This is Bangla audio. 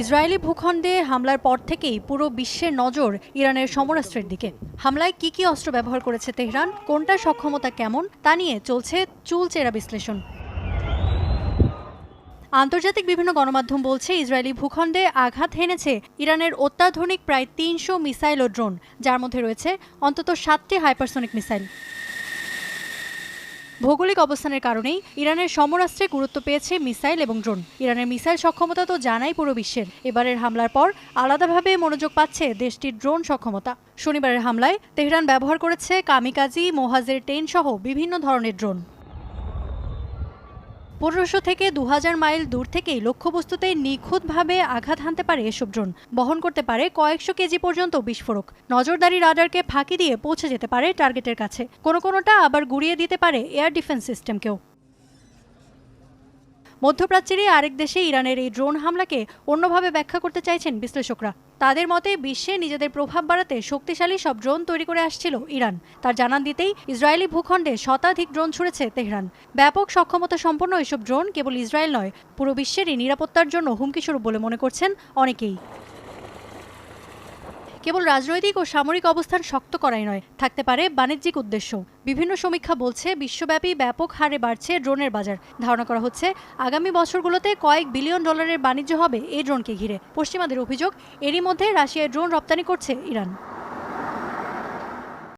ইসরায়েলি ভূখণ্ডে হামলার পর থেকেই পুরো বিশ্বের নজর ইরানের সমরাস্ত্রের দিকে। হামলায় কি কি অস্ত্র ব্যবহার করেছে তেহরান, কোনটার সক্ষমতা কেমন, তা নিয়ে চলছে চুলচেরা বিশ্লেষণ। আন্তর্জাতিক বিভিন্ন গণমাধ্যম বলছে, ইসরায়েলি ভূখণ্ডে আঘাত হেনেছে ইরানের অত্যাধুনিক প্রায় তিনশো মিসাইল ও ড্রোন, যার মধ্যে রয়েছে অন্তত সাতটি হাইপারসনিক মিসাইল। ভৌগোলিক অবস্থানের কারণেই ইরানের সমরাস্ত্রে গুরুত্ব পেয়েছে মিসাইল এবং ড্রোন। ইরানের মিসাইল সক্ষমতা তো জানাই পুরো বিশ্বের। এবারের হামলার পর আলাদাভাবে মনোযোগ পাচ্ছে দেশটির ড্রোন সক্ষমতা। শনিবারের হামলায় তেহরান ব্যবহার করেছে কামিকাজি, মোহাজের টেন সহ বিভিন্ন ধরনের ড্রোন। পনেরোশো থেকে দু হাজার মাইল দূর থেকেই লক্ষ্যবস্তুতে নিখুঁতভাবে আঘাত হানতে পারে এসব ড্রোন। বহন করতে পারে কয়েকশো কেজি পর্যন্ত বিস্ফোরক। নজরদারি রাডারকে ফাঁকি দিয়ে পৌঁছে যেতে পারে টার্গেটের কাছে। কোনো কোনোটা আবার গুড়িয়ে দিতে পারে এয়ার ডিফেন্স সিস্টেমকেও। মধ্যপ্রাচ্যেরই আরেক দেশে ইরানের এই ড্রোন হামলাকে অন্যভাবে ব্যাখ্যা করতে চাইছেন বিশ্লেষকরা। তাদের মতে, বিশ্বে নিজেদের প্রভাব বাড়াতে শক্তিশালী সব ড্রোন তৈরি করে আসছিল ইরান। তার জানান দিতেই ইসরায়েলি ভূখণ্ডে শতাধিক ড্রোন ছুড়েছে তেহরান। ব্যাপক সক্ষমতা সম্পন্ন এসব ড্রোন কেবল ইসরায়েল নয়, পুরো বিশ্বেরই নিরাপত্তার জন্য হুমকিস্বরূপ বলে মনে করছেন অনেকেই। কেবল রাজনৈতিক ও সামরিক অবস্থান শক্ত করাই নয়, থাকতে পারে বাণিজ্যিক উদ্দেশ্য। বিভিন্ন সমীক্ষা বলছে, বিশ্বব্যাপী ব্যাপক হারে বাড়ছে ড্রোনের বাজার। ধারণা করা হচ্ছে, আগামী বছরগুলোতে কয়েক বিলিয়ন ডলারের বাণিজ্য হবে এই ড্রোনকে ঘিরে। পশ্চিমাদের অভিযোগ, এরই মধ্যে রাশিয়ায় ড্রোন রপ্তানি করছে ইরান।